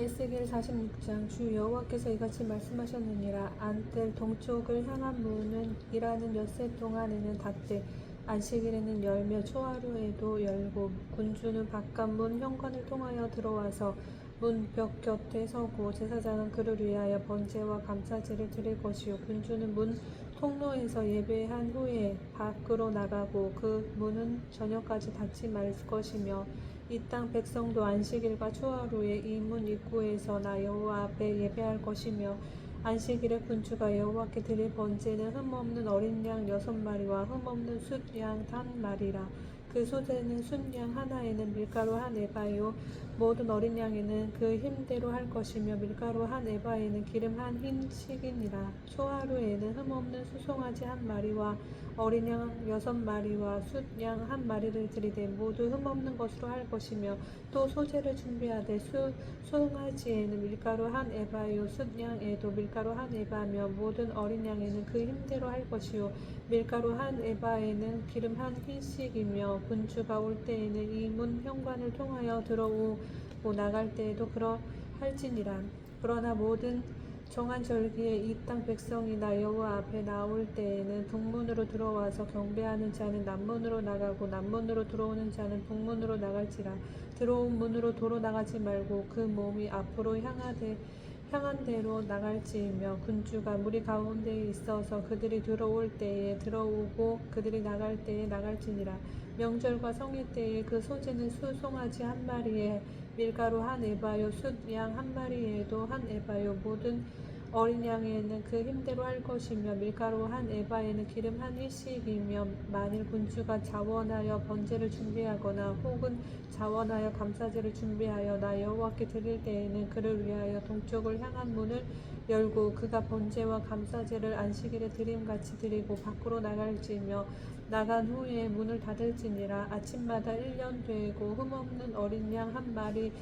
에스겔 46장 주 여호와께서 이같이 말씀하셨느니라. 안뜰 동쪽을 향한 문은 일하는 엿새 동안에는 닫되 안식일에는 열며 초하루에도 열고 군주는 바깥문 현관을 통하여 들어와서 문 벽 곁에 서고 제사장은 그를 위하여 번제와 감사제를 드릴 것이요. 군주는 문 통로에서 예배한 후에 밖으로 나가고 그 문은 저녁까지 닫지 말 것이며 이 땅 백성도 안식일과 초하루에 이 문 입구에서 나 여호와 앞에 예배할 것이며 안식일에 군주가 여호와께 드릴 번제는 흠없는 어린 양 여섯 마리와 흠없는 숫양 한 마리라. 그 소재는 순양 하나에는 밀가루 한 에바요 모든 어린 양에는 그 힘대로 할 것이며 밀가루 한 에바에는 기름 한 흰식이니라. 초하루에는 흠없는 수송아지 한 마리와 어린 양 여섯 마리와 숫양 한 마리를 들이되 모두 흠없는 것으로 할 것이며 또 소재를 준비하되 수 송아지에는 밀가루 한 에바요 숫양에도 밀가루 한 에바며 모든 어린 양에는 그 힘대로 할 것이요. 밀가루 한 에바에는 기름 한 흰씩이며 군주가 올 때에는 이 문 현관을 통하여 들어오 고 나갈 때에도 그러할지니라. 그러나 모든 정한 절기에 이 땅 백성이 나 여호와 앞에 나올 때에는 북문으로 들어와서 경배하는 자는 남문으로 나가고 남문으로 들어오는 자는 북문으로 나갈지라. 들어온 문으로 도로 나가지 말고 그 몸이 앞으로 향하되 향한 대로 나갈지이며 군주가 무리 가운데에 있어서 그들이 들어올 때에 들어오고 그들이 나갈 때에 나갈지니라. 명절과 성일 때에 그 소재는 수 송아지 한 마리에 밀가루 한 에바요 숫 양 한 마리에도 한 에바요. 모든 어린 양에는 그 힘대로 할 것이며 밀가루 한 에바에는 기름 한 일씩이며 만일 군주가 자원하여 번제를 준비하거나 혹은 자원하여 감사제를 준비하여 나 여호와께 드릴 때에는 그를 위하여 동쪽을 향한 문을 열고 그가 번제와 감사제를 안식일에 드림같이 드리고 밖으로 나갈지며 나간 후에 문을 닫을지니라. 아침마다 일년 되고 흠없는 어린 양 한 마리를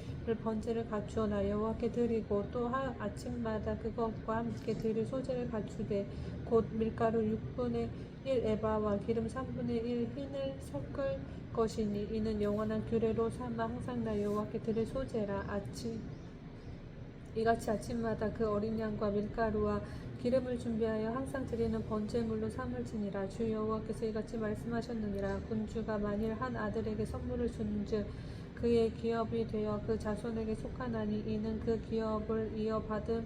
번제를 갖추어 나 여호와께 드리고 또 하- 아침마다 그것과 함께 드릴 소재를 갖추되 곧 밀가루 6분의 1 에바와 기름 3분의 1 흰을 섞을 것이니 이는 영원한 규례로 삼아 항상 나 여호와께 드릴 소재라. 아침 이같이 아침마다 그 어린 양과 밀가루와 기름을 준비하여 항상 드리는 번제물로 삼을지니라. 주 여호와께서 이같이 말씀하셨느니라. 군주가 만일 한 아들에게 선물을 준즉 그의 기업이 되어 그 자손에게 속하나니 이는 그 기업을 이어받음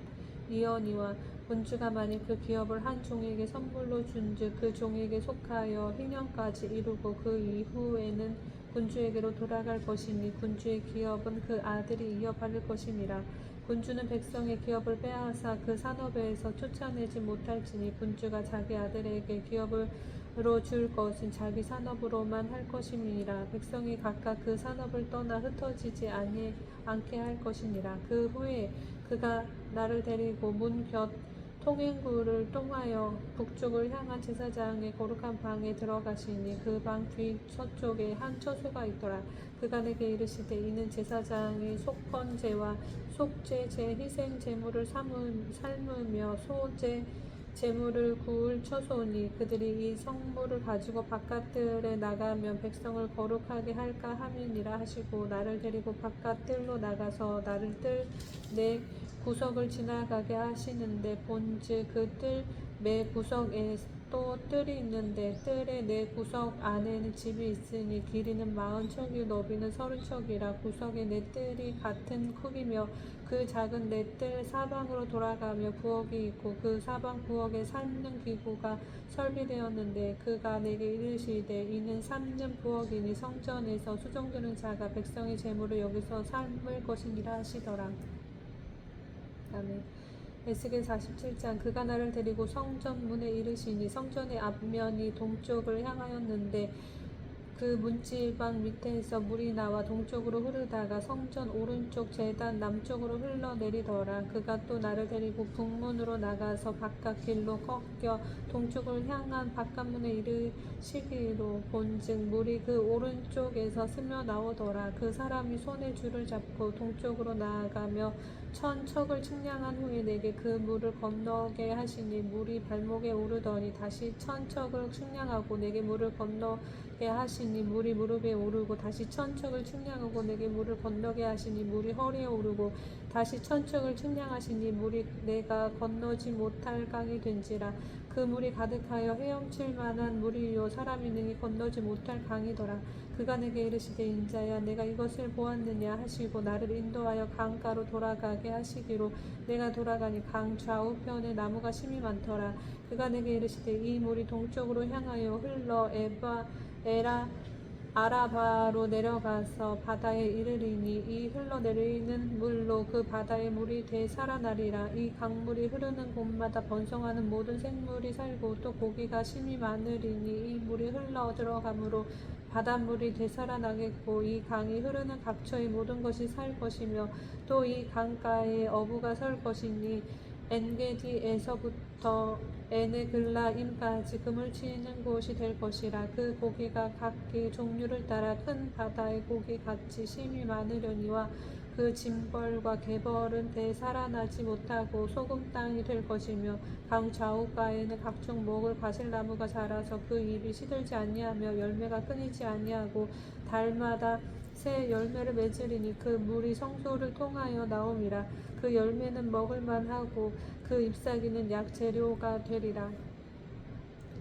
이언이와 군주가 만일 그 기업을 한 종에게 선물로 준즉 그 종에게 속하여 희년까지 이루고 그 이후에는 군주에게로 돌아갈 것이니 군주의 기업은 그 아들이 이어받을 것이니라. 군주는 백성의 기업을 빼앗아 그 산업에서 쫓아내지 못할지니 군주가 자기 아들에게 기업으로 줄 것은 자기 산업으로만 할 것임이니라. 백성이 각각 그 산업을 떠나 흩어지지 않게 할 것이니라. 그 후에 그가 나를 데리고 문 곁 통행구를 통하여 북쪽을 향한 제사장의 거룩한 방에 들어가시니 그 방 뒤 서쪽에 한 처소가 있더라. 그가 내게 이르시되 이는 제사장의 속건제와 속죄 제 희생 제물을 삼은, 삶으며 소제 제물을 구울 처소니 그들이 이 성물을 가지고 바깥들에 나가면 백성을 거룩하게 할까 함이니라 하시고 나를 데리고 바깥들로 나가서 나를 뜰내 구석을 지나가게 하시는데 본즉 그 뜰 매 구석에 또 뜰이 있는데 뜰의 네 구석 안에는 집이 있으니 길이는 마흔 척이요 너비는 서른 척이라 구석에 네 뜰이 같은 크기며 그 작은 네 뜰 사방으로 돌아가며 부엌이 있고 그 사방 부엌에 삶는 기구가 설비되었는데 그가 내게 이르시되 이는 삶는 부엌이니 성전에서 수종드는 자가 백성의 재물을 여기서 삶을 것이니라 하시더라. 아멘. 에스겔 47장 그가 나를 데리고 성전 문에 이르시니 성전의 앞면이 동쪽을 향하였는데 그 문지방 밑에서 물이 나와 동쪽으로 흐르다가 성전 오른쪽 재단 남쪽으로 흘러내리더라. 그가 또 나를 데리고 북문으로 나가서 바깥 길로 꺾여 동쪽을 향한 바깥문에 이르시기로 본즉 물이 그 오른쪽에서 스며 나오더라. 그 사람이 손에 줄을 잡고 동쪽으로 나아가며 천 척을 측량한 후에 내게 그 물을 건너게 하시니 물이 발목에 오르더니 다시 천 척을 측량하고 내게 물을 건너 게 걷게 하시니 물이 무릎에 오르고 다시 천척을 측량하고 내게 물을 건너게 하시니 물이 허리에 오르고 다시 천척을 측량하시니 물이 내가 건너지 못할 강이 된지라. 그 물이 가득하여 헤엄칠 만한 물이요 사람이 능히 건너지 못할 강이더라. 그가 내게 이르시되 인자야 내가 이것을 보았느냐 하시고 나를 인도하여 강가로 돌아가게 하시기로 내가 돌아가니 강 좌우편에 나무가 심이 많더라. 그가 내게 이르시되 이 물이 동쪽으로 향하여 흘러 에바 에라 아라바로 내려가서 바다에 이르리니 이 흘러내리는 물로 그 바다의 물이 되살아나리라. 이 강물이 흐르는 곳마다 번성하는 모든 생물이 살고 또 고기가 심이 많으리니 이 물이 흘러 들어가므로 바닷물이 되살아나겠고 이 강이 흐르는 각처의 모든 것이 살 것이며 또 이 강가에 어부가 설 것이니 엔게디에서부터 에네글라임까지 금을 치는 곳이 될 것이라 그 고기가 각기 종류를 따라 큰 바다의 고기 같이 심이 많으려니와 그 짐벌과 개벌은 되살아나지 못하고 소금 땅이 될 것이며 강 좌우가에는 각종 먹을 과실나무가 자라서 그 잎이 시들지 아니하며 열매가 끊이지 아니하고 달마다 새 열매를 맺으리니 그 물이 성소를 통하여 나옴이라 그 열매는 먹을만하고 그 잎사귀는 약 재료가 되리라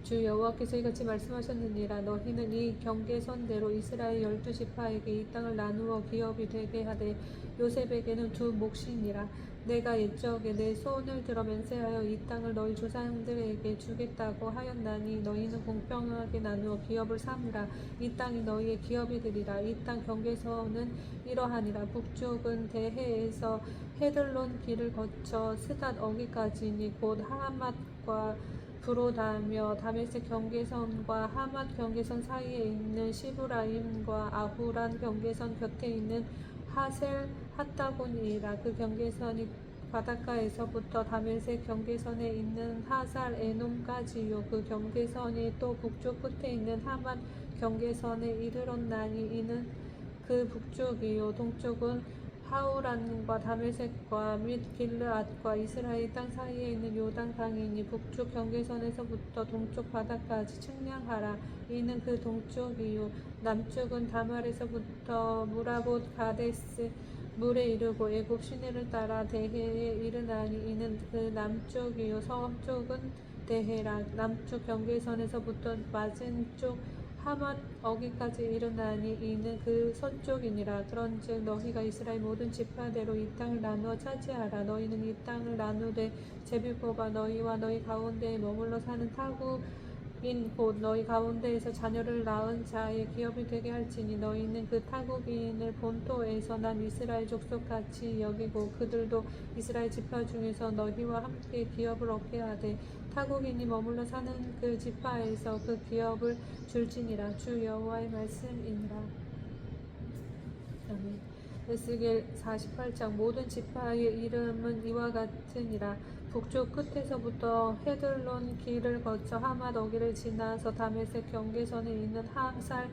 주 여호와께서 이같이 말씀하셨느니라. 너희는 이 경계선대로 이스라엘 열두 지파에게 이 땅을 나누어 기업이 되게 하되 요셉에게는 두 몫이니라. 내가 옛적에 내 손을 들어 맹세하여 이 땅을 너희 조상들에게 주겠다고 하였나니 너희는 공평하게 나누어 기업을 삼으라. 이 땅이 너희의 기업이 되리라. 이 땅 경계선은 이러하니라. 북쪽은 대해에서 헤들론 길을 거쳐 스닷 어기까지니 곧 하맛과 브로다며 다메섹 경계선과 하맛 경계선 사이에 있는 시브라임과 아후란 경계선 곁에 있는 하셀 핫다곤이라 그 경계선이 바닷가에서부터 다메섹 경계선에 있는 하살 에놈까지요. 그 경계선이 또 북쪽 끝에 있는 하맛 경계선에 이르렀나니 이는 그 북쪽이요. 동쪽은 하우란과 다메섹과 및 길르앗과 이스라엘 땅 사이에 있는 요단 강이니 북쪽 경계선에서부터 동쪽 바다까지 측량하라. 이는 그 동쪽이요 남쪽은 다말에서부터 무라봇 가데스 물에 이르고 애굽 시내를 따라 대해에 이르나니 이는 그 남쪽이요 서쪽은 대해라. 남쪽 경계선에서부터 맞은 쪽 하맛 어기까지 이르나니 이는 그 서쪽이니라. 그런즉 너희가 이스라엘 모든 지파대로 이 땅을 나누어 차지하라. 너희는 이 땅을 나누되 제비포가 너희와 너희 가운데에 머물러 사는 타국 인 곧 너희 가운데에서 자녀를 낳은 자의 기업이 되게 할지니 너희는 그 타국인을 본토에서 난 이스라엘 족속 같이 여기고 그들도 이스라엘 지파 중에서 너희와 함께 기업을 얻게 하되 타국인이 머물러 사는 그 지파에서 그 기업을 줄지니라 주 여호와의 말씀이니라. 아멘. 에스겔 48장 모든 지파의 이름은 이와 같으니라. 북쪽 끝에서부터 헤들론 길을 거쳐 하맛 어기를 지나서 다메섹 경계선에 있는 하살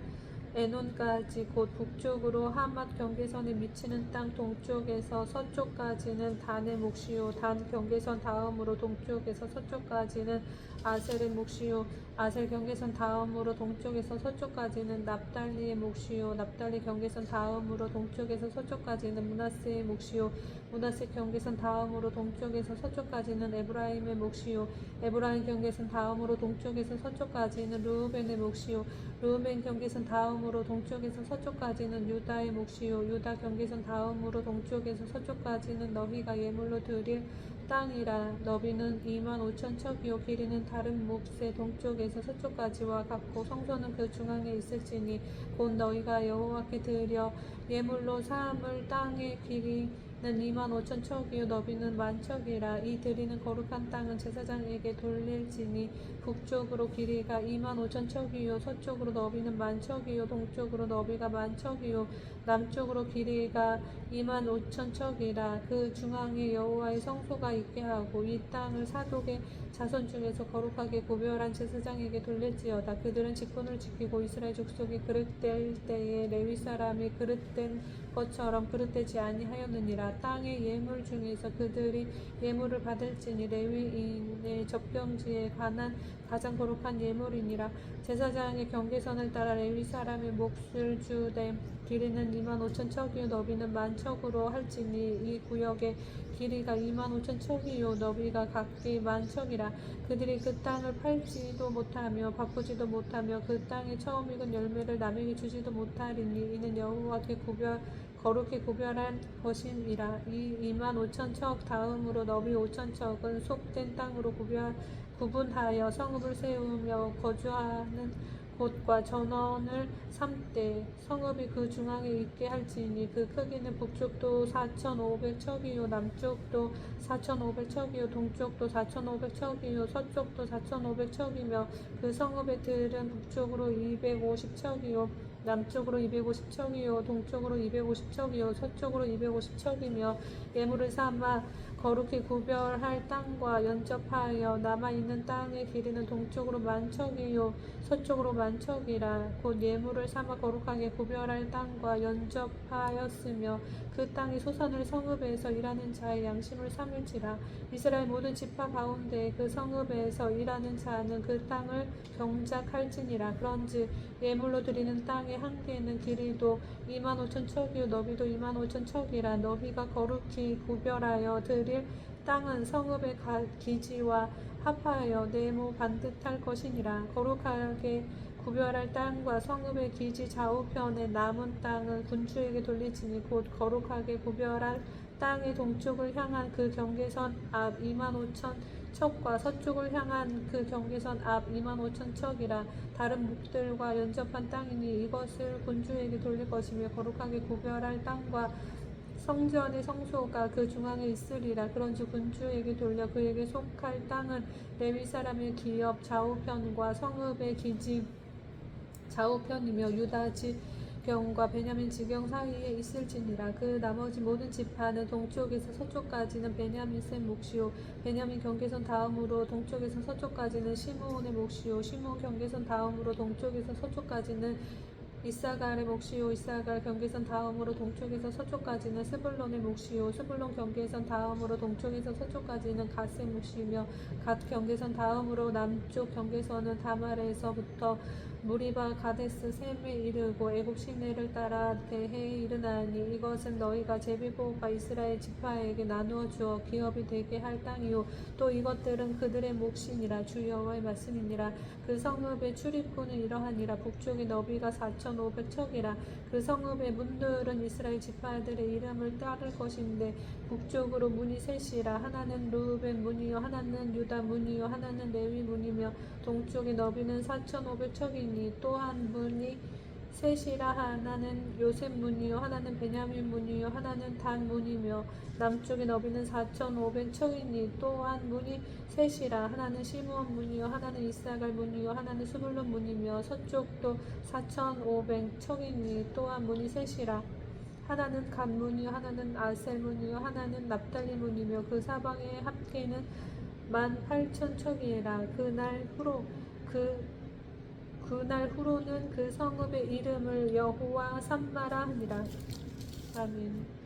에논까지 곧 북쪽으로 하맛 경계선에 미치는 땅 동쪽에서 서쪽까지는 단의 몫이요. 단 경계선 다음으로 동쪽에서 서쪽까지는 아셀의 몫이요. 아셀 경계선 다음으로 동쪽에서 서쪽까지는 납달리의 몫이요. 납달리 경계선 다음으로 동쪽에서 서쪽까지는 문하세의 몫이요. 문하세 경계선 다음으로 동쪽에서 서쪽까지는 에브라임의 몫이요. 에브라임 경계선 다음으로 동쪽에서 서쪽까지는 르우벤의 몫이요. 르우벤 경계선 다음 으로 동쪽에서 서쪽까지는 유다의 몫이요. 유다 경계선 다음으로 동쪽에서 서쪽까지는 너희가 예물로 드릴 땅이라. 너비는 2만 5천 척이요. 길이는 다른 몫의 동쪽에서 서쪽까지와 같고 성소는 그 중앙에 있을지니 곧 너희가 여호와께 드려 예물로 삼을 땅의 길이 는 2만 5천 척이요. 너비는 만 척이라 이 드리는 거룩한 땅은 제사장에게 돌릴지니 북쪽으로 길이가 2만 5천 척이요. 서쪽으로 너비는 만 척이요. 동쪽으로 너비가 만 척이요. 남쪽으로 길이가 2만 5천 척이라 그 중앙에 여호와의 성소가 있게 하고 이 땅을 사독의 자손 중에서 거룩하게 구별한 제사장에게 돌릴지어다. 그들은 직분을 지키고 이스라엘 족속이 그릇될 때에 레위 사람이 그릇된 것처럼 그릇되지 아니하였느니라 땅의 예물 중에서 그들이 예물을 받을지니 레위인의 접경지에 관한 가장 거룩한 예물이니라. 제사장의 경계선을 따라 레위 사람의 몫을 주되 길이는 2만 5천 척이요 너비는 만 척으로 할지니 이 구역의 길이가 2만 5천 척이요 너비가 각기 만 척이라. 그들이 그 땅을 팔지도 못하며 바꾸지도 못하며 그 땅에 처음 익은 열매를 남에게 주지도 못하리니 이는 여호와께 구별 거룩히 구별한 것이니라 이 2만 5천 척 다음으로 너비 5천 척은 속된 땅으로 구별 구분하여 성읍을 세우며 거주하는 곳과 전원을 삼되 성읍이 그 중앙에 있게 할지니 그 크기는 북쪽도 4,500척이요 남쪽도 4,500척이요 동쪽도 4,500척이요 서쪽도 4,500척이며 그 성읍의 들은 북쪽으로 250척이요 남쪽으로 250척이요 동쪽으로 250척이요 서쪽으로 250척이며 예물을 삼아 거룩히 구별할 땅과 연접하여 남아있는 땅의 길이는 동쪽으로 만척이요 서쪽으로 만척이라. 곧 예물을 삼아 거룩하게 구별할 땅과 연접하였으며 그 땅이 소산을 성읍에서 일하는 자의 양심을 삼을지라. 이스라엘 모든 지파 가운데 그 성읍에서 일하는 자는 그 땅을 경작할지니라. 그런즉 예물로 드리는 땅의 한계는 길이도 2만 5천 척이요 너비도 2만 5천 척이라. 너희가 거룩히 구별하여 드릴 땅은 성읍의 가- 기지와 합하여 네모 반듯할 것이니라. 거룩하게 구별할 땅과 성읍의 기지 좌우편에 남은 땅은 군주에게 돌리지니 곧 거룩하게 구별할 땅의 동쪽을 향한 그 경계선 앞 2만 5천 척과 서쪽을 향한 그 경계선 앞 2만 5천 척이라. 다른 묵들과 연접한 땅이니 이것을 군주에게 돌릴 것이며 거룩하게 구별할 땅과 성전의 성소가 그 중앙에 있으리라. 그런즉 군주에게 돌려 그에게 속할 땅은 레위 사람의 기업 좌우편과 성읍의 기지 좌우편이며 유다 지경과 베냐민 지경 사이에 있을지니라. 그 나머지 모든 지파는 동쪽에서 서쪽까지는 베냐민 셈 몫이요. 베냐민 경계선 다음으로 동쪽에서 서쪽까지는 시므온의 몫이요. 시므온 경계선 다음으로 동쪽에서 서쪽까지는 이사갈의 몫이요. 이사갈 경계선 다음으로 동쪽에서 서쪽까지는 스불론의 몫이요. 스불론 경계선 다음으로 동쪽에서 서쪽까지는 갓의 몫이며 갓 경계선 다음으로 남쪽 경계선은 다말에서부터 무리바 가데스 셈에 이르고 애굽 시내를 따라 대해에 이르나니 이것은 너희가 제비보가 이스라엘 지파에게 나누어 주어 기업이 되게 할 땅이요. 또 이것들은 그들의 몫이니라. 주 여호와의 말씀이니라. 그 성읍의 출입구는 이러하니라. 북쪽의 너비가 4,500척이라. 그 성읍의 문들은 이스라엘 지파들의 이름을 따를 것인데 북쪽으로 문이 셋이라. 하나는 루벤 문이요. 하나는 유다 문이요. 하나는 레위 문이며 동쪽의 너비는 4,500척이니 또한 문이 셋이라 하나는 요셉 문이요 하나는 베냐민 문이요 하나는 단 문이며 남쪽의 너비는 4,500 척이니 또한 문이 셋이라. 하나는 시므온 문이요 하나는 이사갈 문이요 하나는 스불론 문이며 서쪽도 4,500 척이니 또한 문이 셋이라. 하나는 간 문이요 하나는 아셀 문이요 하나는 납달리 문이며 그 사방의 합계는 만 8천 척이라. 그날 후로 그 그날 후로는 그 성읍의 이름을 여호와 삼마라 하니라 아멘.